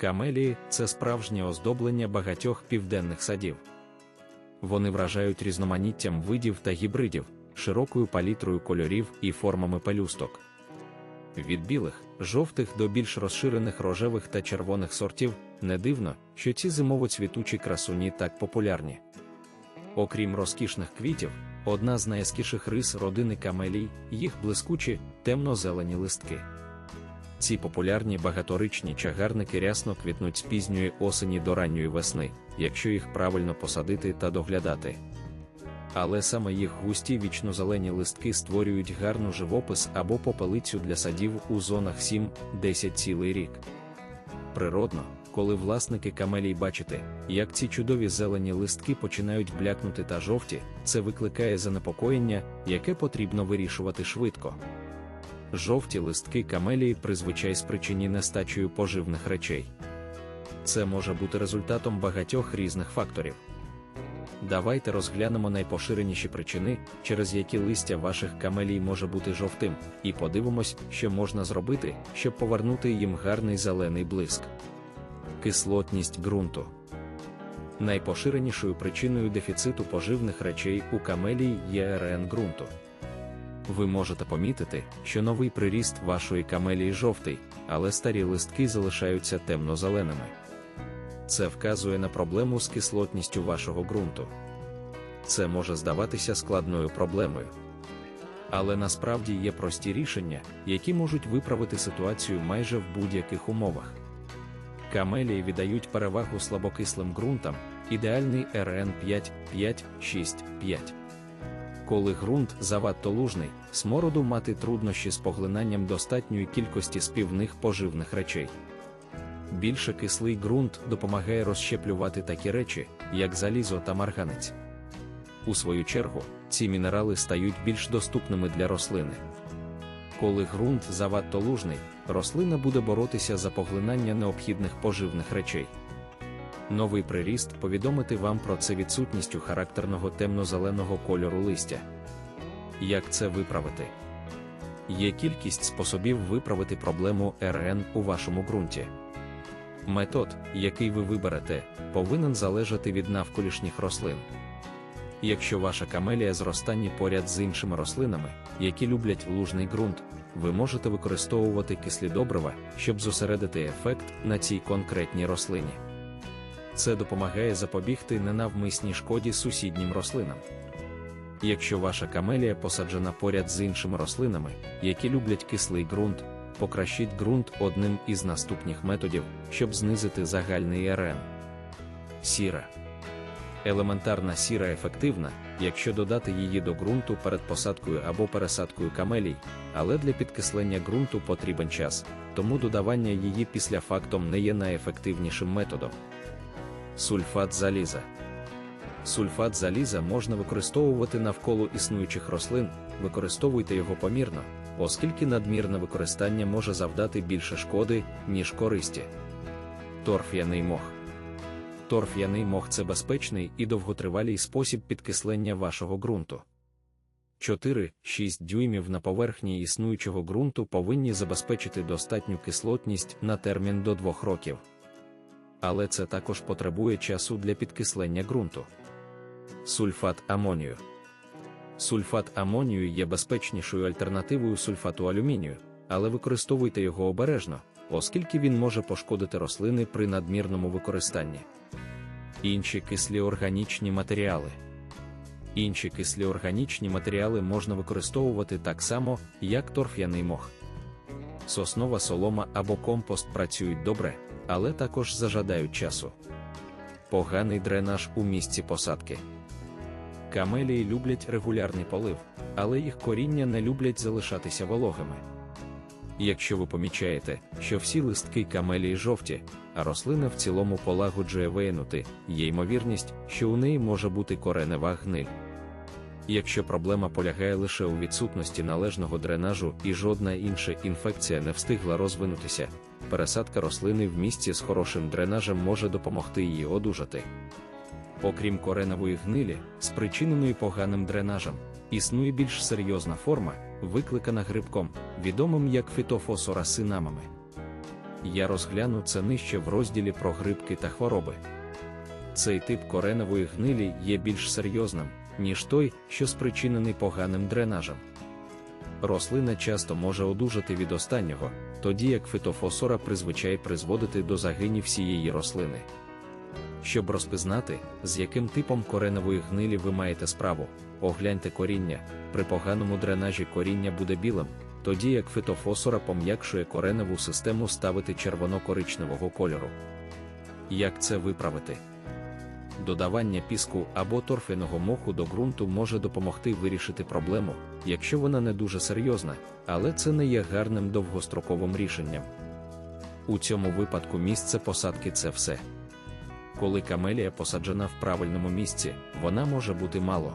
Камелії це справжнє оздоблення багатьох південних садів. Вони вражають різноманіттям видів та гібридів, широкою палітрою кольорів і формами пелюсток. Від білих, жовтих до більш розширених рожевих та червоних сортів не дивно, що ці зимово-цвітучі красуні так популярні. Окрім розкішних квітів, одна з найяскіших рис родини камелій їх блискучі, темно-зелені листки. Ці популярні багаторичні чагарники рясно квітнуть з пізньої осені до ранньої весни, якщо їх правильно посадити та доглядати. Але саме їх густі вічнозелені листки створюють гарну живопис або попелицю для садів у зонах 7-10 цілий рік. Природно, коли власники камелій бачите, як ці чудові зелені листки починають блякнути та жовті, це викликає занепокоєння, яке потрібно вирішувати швидко. Жовті листки камелії призвичай спричині нестачею поживних речей. Це може бути результатом багатьох різних факторів. Давайте розглянемо найпоширеніші причини, через які листя ваших камелій може бути жовтим, і подивимось, що можна зробити, щоб повернути їм гарний зелений блиск. Кислотність ґрунту. Найпоширенішою причиною дефіциту поживних речей у камелій є РН ґрунту. Ви можете помітити, що новий приріст вашої камелії жовтий, але старі листки залишаються темно-зеленими. Це вказує на проблему з кислотністю вашого ґрунту. Це може здаватися складною проблемою. Але насправді є прості рішення, які можуть виправити ситуацію майже в будь-яких умовах. Камелії віддають перевагу слабокислим ґрунтам, ідеальний РН 5, 5, 6, 5. Коли ґрунт завадто лужний, смороду мати труднощі з поглинанням достатньої кількості співних поживних речей. Більше кислий ґрунт допомагає розщеплювати такі речі, як залізо та марганець. У свою чергу, ці мінерали стають більш доступними для рослини. Коли ґрунт завадто лужний, рослина буде боротися за поглинання необхідних поживних речей. Новий приріст повідомити вам про це відсутністю характерного темно-зеленого кольору листя. Як це виправити? Є кількість способів виправити проблему РН у вашому ґрунті. Метод, який ви виберете, повинен залежати від навколишніх рослин. Якщо ваша камелія зростання поряд з іншими рослинами, які люблять лужний ґрунт, ви можете використовувати кислі добрива, щоб зосередити ефект на цій конкретній рослині. Це допомагає запобігти ненавмисній шкоді сусіднім рослинам. Якщо ваша камелія посаджена поряд з іншими рослинами, які люблять кислий ґрунт, покращіть ґрунт одним із наступних методів, щоб знизити загальний РН. Сіра. Елементарна сіра ефективна, якщо додати її до ґрунту перед посадкою або пересадкою камелій, але для підкислення ґрунту потрібен час, тому додавання її після фактом не є найефективнішим методом. Сульфат заліза. Сульфат заліза можна використовувати навколо існуючих рослин, використовуйте його помірно, оскільки надмірне використання може завдати більше шкоди, ніж користі. Торф'яний мох. Торф'яний мох це безпечний і довготривалий спосіб підкислення вашого ґрунту. 4-6 дюймів на поверхні існуючого ґрунту повинні забезпечити достатню кислотність на термін до 2 років. Але це також потребує часу для підкислення ґрунту. Сульфат амонію. Сульфат амонію є безпечнішою альтернативою сульфату алюмінію, але використовуйте його обережно, оскільки він може пошкодити рослини при надмірному використанні. Інші кислі органічні матеріали. Інші кислі матеріали можна використовувати так само, як торф'яний мох. Соснова солома або компост працюють добре, але також зажадають часу. Поганий дренаж у місці посадки. Камелії люблять регулярний полив, але їх коріння не люблять залишатися вологими. Якщо ви помічаєте, що всі листки камелії жовті, а рослина в цілому полагоджує виянути, є ймовірність, що у неї може бути коренева гниль. Якщо проблема полягає лише у відсутності належного дренажу і жодна інша інфекція не встигла розвинутися, пересадка рослини в місці з хорошим дренажем може допомогти її одужати. Окрім кореневої гнилі, спричиненої поганим дренажем, існує більш серйозна форма, викликана грибком, відомим як фітофосорасинамами. Я розгляну це нижче в розділі про грибки та хвороби. Цей тип кореневої гнилі є більш серйозним, ніж той, що спричинений поганим дренажем. Рослина часто може одужати від останнього, тоді як фитофосора призвичай призводити до загинів всієї рослини. Щоб розпізнати, з яким типом кореневої гнилі ви маєте справу, огляньте коріння, при поганому дренажі коріння буде білим, тоді як фитофосора пом'якшує кореневу систему ставити червоно-коричневого кольору. Як це виправити? Додавання піску або торфяного моху до ґрунту може допомогти вирішити проблему, якщо вона не дуже серйозна, але це не є гарним довгостроковим рішенням. У цьому випадку місце посадки це все. Коли камелія посаджена в правильному місці, вона може бути мало,